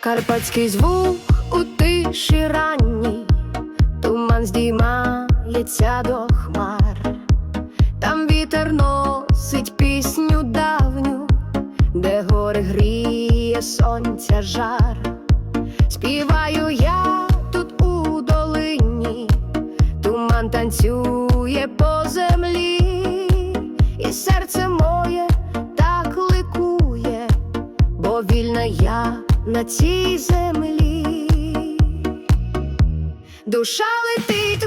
Карпатський звук у тиші ранній, туман здіймається до хмар, там вітер носить сонця жар. Співаю я тут у долині, туман танцює по землі, і серце моє так ликує, бо вільна я на цій землі. Душа летить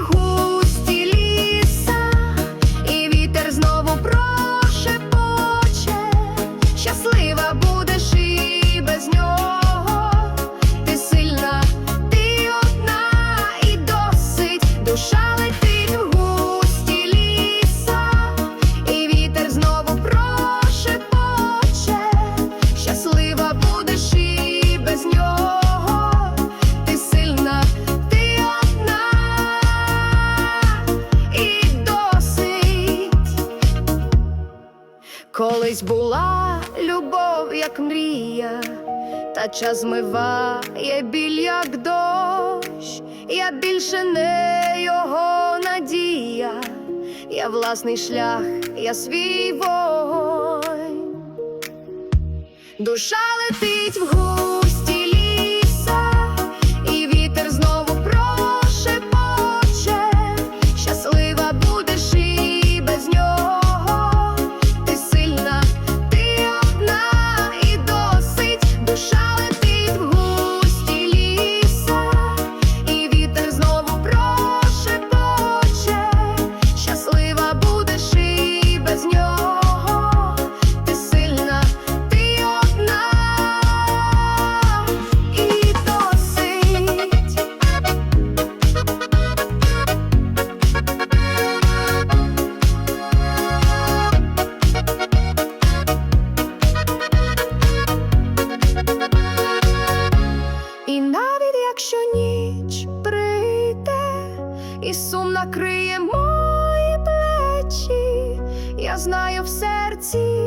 Колись була любов, як мрія, та час змиває біль, як дощ. Я більше не його надія, я власний шлях, я свій вогонь. Душа летить в і сум накриє мої плечі, я знаю в серці